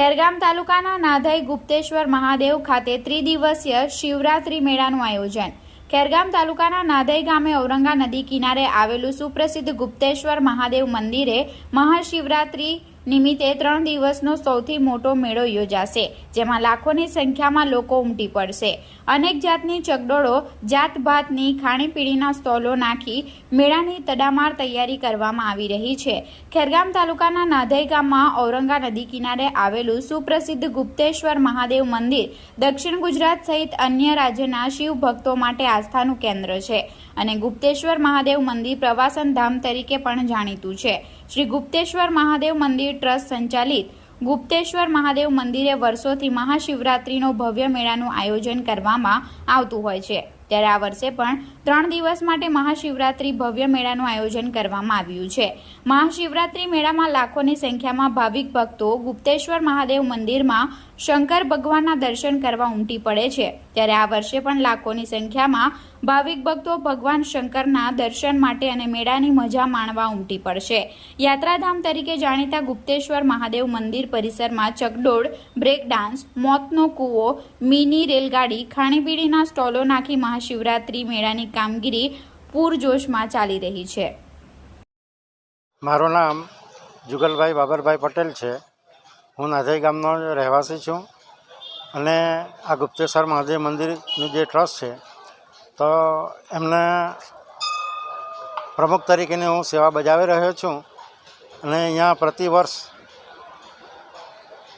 ખેરગામ તાલુકાના નાધાઈ ગુપ્તેશ્વર મહાદેવ ખાતે ત્રિદિવસીય શિવરાત્રી મેળાનું આયોજન. ખેરગામ તાલુકાના નાધાઈ ગામે ઔરંગા નદી કિનારે આવેલું સુપ્રસિદ્ધ ગુપ્તેશ્વર મહાદેવ મંદિરે મહાશિવરાત્રી નિમિત્તે ત્રણ દિવસનો સૌથી મોટો મેળો યોજાશે, જેમાં લાખોની સંખ્યામાં લોકો ઉમટી પડશે. અનેક જાતની ચગડોળો જાત ભાતની, ખાણીપીણીના સ્ટોલો નાખી મેળાની તડામાર તૈયારી કરવામાં આવી રહી છે. ખેરગામ તાલુકાના નાધઈ ગામમાં ઔરંગા નદી કિનારે આવેલું સુપ્રસિદ્ધ ગુપ્તેશ્વર મહાદેવ મંદિર દક્ષિણ ગુજરાત સહિત અન્ય રાજ્યના શિવ ભક્તો માટે આસ્થાનું કેન્દ્ર છે અને ગુપ્તેશ્વર મહાદેવ મંદિર પ્રવાસન ધામ તરીકે પણ જાણીતું છે. શ્રી ગુપ્તેશ્વર મહાદેવ મંદિર ટ્રસ્ટ સંચાલિત ગુપ્તેશ્વર મહાદેવ મંદિરે વર્ષોથી મહાશિવરાત્રિનો ભવ્ય મેળાનું આયોજન કરવામાં આવતું હોય છે. ત્યારે આ વર્ષે પણ ત્રણ દિવસ માટે મહાશિવરાત્રિ ભવ્ય મેળાનું આયોજન કરવામાં આવ્યું છે. મહાશિવરાત્રિ મેળામાં લાખોની સંખ્યામાં ભાવિક ભક્તો ગુપ્તેશ્વર મહાદેવ મંદિરમાં શંકર ભગવાનના દર્શન કરવા ઉમટી પડે છે. ત્યારે આ વર્ષે પણ લાખોની સંખ્યામાં ભાવિક ભક્તો ભગવાન શંકરના દર્શન માટે અને મેળાની મજા માણવા ઉમટી પડશે. યાત્રાધામ તરીકે જાણીતા ગુપ્તેશ્વર મહાદેવ મંદિર પરિસરમાં ચકડોળ, બ્રેક ડાન્સ, મોતનો કૂવો, મિની રેલગાડી, ખાણીપીણીના સ્ટોલો નાખી મહાશિવરાત્રિ મેળાની કામગીરી પૂરજોશમાં ચાલી રહી છે. મારું નામ જુગલભાઈ બાબરભાઈ પટેલ છે. હું નાથાઈ ગામનો રહેવાસી છું અને આ ગુપ્તેશ્વર મહાદેવ મંદિરનું જે ટ્રસ્ટ છે, તો એમને પ્રમુખ તરીકેની હું સેવા બજાવી રહ્યો છું અને અહીંયા પ્રતિવર્ષ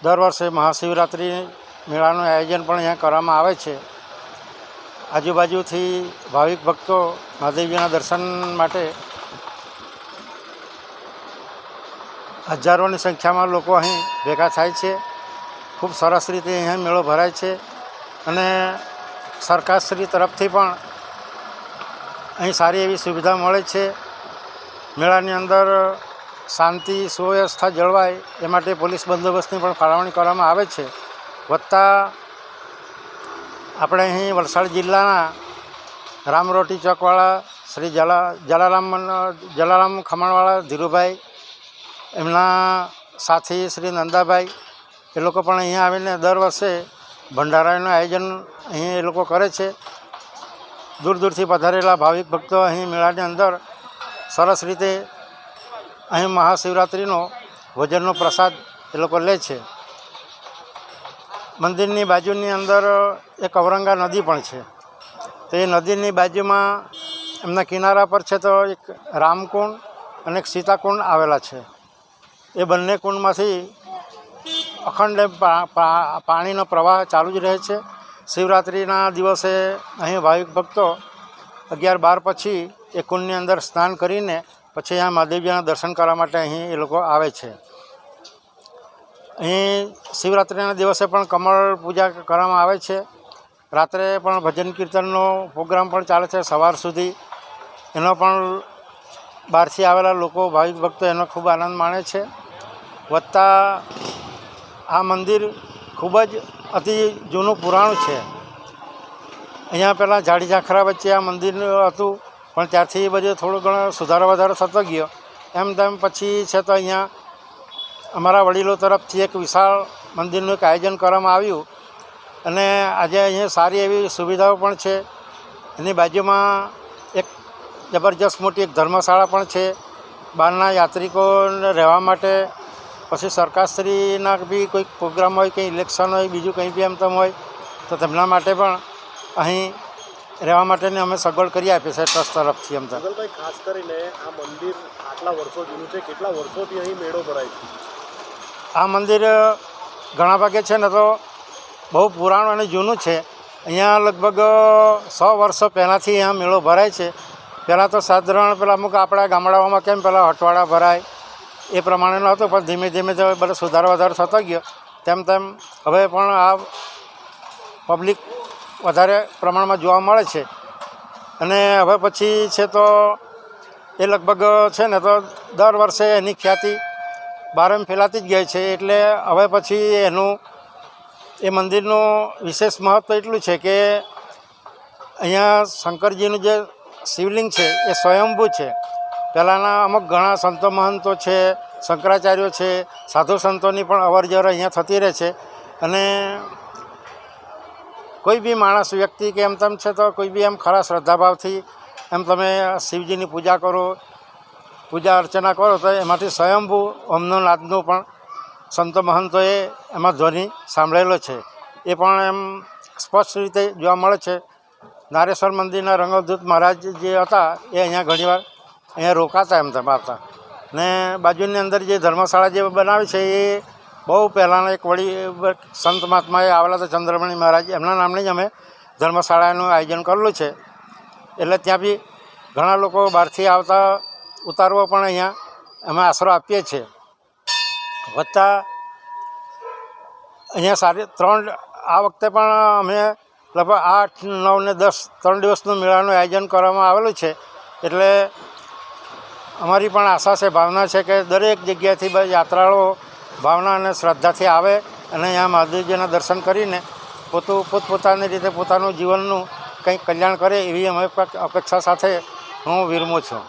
દર વર્ષે મહાશિવરાત્રિ મેળાનું આયોજન પણ અહીંયા કરવામાં આવે છે. આજુબાજુથી ભાવિક ભક્તો મહાદેવજીના દર્શન માટે હજારોની સંખ્યામાં લોકો અહીં ભેગા થાય છે. ખૂબ સરસ રીતે અહીં મેળો ભરાય છે અને સરકારશ્રી તરફથી પણ અહીં સારી એવી સુવિધા મળે છે. મેળાની અંદર શાંતિ, સુવ્યવસ્થા જળવાય એ માટે પોલીસ બંદોબસ્તની પણ ફાળવણી કરવામાં આવે છે. વત્તા આપણે અહીં વલસાડ જિલ્લાના રામરોટી ચોકવાળા શ્રી જલા જલારામ જલારામ ખમણવાળા ધીરુભાઈ એમના સાથી શ્રી નંદાભાઈ, એ લોકો પણ અહીંયા આવીને દર વર્ષે ભંડારાનું આયોજન અહીં એ લોકો કરે છે. દૂર દૂરથી પધારેલા ભાવિક ભક્તો અહીં મેળાની અંદર સરસ રીતે અહીં મહાશિવરાત્રિનો ભોજનનો પ્રસાદ એ લોકો લે છે. મંદિરની બાજુની અંદર એક ઔરંગા નદી પણ છે. તો એ નદીની બાજુમાં એમના કિનારા પર છે તો એક રામકુંડ અને એક સીતાકુંડ આવેલા છે. એ બંને કુંડમાંથી અખંડ પાણીનો પ્રવાહ ચાલુ જ રહે છે. શિવરાત્રિના દિવસે અહીં ભાવિક ભક્તો અગિયાર બાર પછી એ કુંડની અંદર સ્નાન કરીને પછી અહીંયા મહાદેવજીના દર્શન કરવા માટે અહીં એ લોકો આવે છે. અહીં શિવરાત્રિના દિવસે પણ કમળ પૂજા કરવામાં આવે છે. રાત્રે પણ ભજન કીર્તનનો પ્રોગ્રામ પણ ચાલે છે સવાર સુધી. એનો પણ બહારથી આવેલા લોકો ભાવિક ભક્તો એનો ખૂબ આનંદ માણે છે. વત્તા આ મંદિર ખૂબ જ અતિ જૂનું પુરાણું છે. અહીંયા પહેલાં ઝાડી ઝાંખરા વચ્ચે આ મંદિર હતું, પણ ત્યારથી બધું થોડો ઘણો સુધારો વધારો થતો ગયો. એમ તેમ પછી છે તો અહીંયા અમારા વડીલો તરફથી એક વિશાળ મંદિરનું એક આયોજન કરવામાં આવ્યું. અને આજે અહીંયા સારી એવી સુવિધાઓ પણ છે. એની બાજુમાં એક જબરજસ્ત મોટી એક ધર્મશાળા પણ છે. બહારના યાત્રિકોને રહેવા માટે પછી સરકારશ્રીના બી કોઈ પ્રોગ્રામ હોય કંઈ ઇલેક્શન હોય બીજું કંઈ બી એમ તેમ હોય તો તેમના માટે પણ અહીં રહેવા માટેની અમે સગવડ કરી આપીએ છીએ ટ્રસ્ટ તરફથી એમ તો ખાસ કરીને આ મંદિર આટલા વર્ષો જૂનું છે કેટલા વર્ષોથી અહીં મેળો ભરાય છે? આ મંદિર ઘણા ભાગે છે ને તો બહુ પુરાણું અને જૂનું છે. અહીંયા લગભગ સો વર્ષો પહેલાંથી અહીંયા મેળો ભરાય છે. પહેલાં તો સાધારણ પેલા અમુક આપણા ગામડાઓમાં કેમ પહેલાં હટવાડા ભરાય એ પ્રમાણેનો હતો, પણ ધીમે ધીમે તો બધો સુધારો વધારો થતો ગયો. તેમ તેમ હવે પણ આ પબ્લિક વધારે પ્રમાણમાં જોવા મળે છે. અને હવે પછી છે તો એ લગભગ છે ને તો દર વર્ષે એની ખ્યાતિ બારમ ફેલાતી જ ગઈ છે, એટલે હવે પછી એનું, એ મંદિરનું વિશેષ મહત્ત્વ એટલું છે કે અહીંયા શંકરજીનું જે શિવલિંગ છે એ સ્વયંભૂ છે. પહેલાંના અમુક ઘણા સંતો મહંતો છે, શંકરાચાર્યો છે, સાધુ સંતોની પણ અવર જવર અહીંયા થતી રહે છે. અને કોઈ બી માણસ, વ્યક્તિ કે એમ તેમ છે તો કોઈ બી એમ ખરા શ્રદ્ધાભાવથી એમ તમે શિવજીની પૂજા કરો, પૂજા અર્ચના કરો, તો એમાંથી સ્વયંભૂ ઓમનો નાદનું પણ સંતો મહંતોએ એમાં ધ્વનિ સાંભળેલો છે. એ પણ એમ સ્પષ્ટ રીતે જોવા મળે છે. નારેશ્વર મંદિરના રંગવદૂત મહારાજ જે હતા, એ અહીંયા ઘણીવાર અહીંયા રોકાતા એમ તેમ ને બાજુની અંદર જે ધર્મશાળા જે બનાવી છે એ બહુ પહેલાંના એક વળી સંત મહાત્માએ આવેલા હતા ચંદ્રમણી મહારાજ. એમના નામની જ અમે ધર્મશાળાનું આયોજન કરેલું છે. એટલે ત્યાં બી ઘણા લોકો બહારથી આવતા ઉતારવો પણ અહીંયા અમે આશરો આપીએ છીએ. વત્તા અહીંયા સારી ત્રણ, આ વખતે પણ અમે લગભગ આઠ નવ ને દસ, ત્રણ દિવસનું મેળાનું આયોજન કરવામાં આવેલું છે. એટલે અમારી પણ આશા છે, ભાવના છે કે દરેક જગ્યાએથી બધા યાત્રાળુઓ ભાવના અને શ્રદ્ધાથી આવે અને અહીંયા મહાદેવજીના દર્શન કરીને પોતું, પોતપોતાની રીતે પોતાનું જીવનનું કંઈક કલ્યાણ કરે એવી અમે અપેક્ષા સાથે હું વિરમું છું.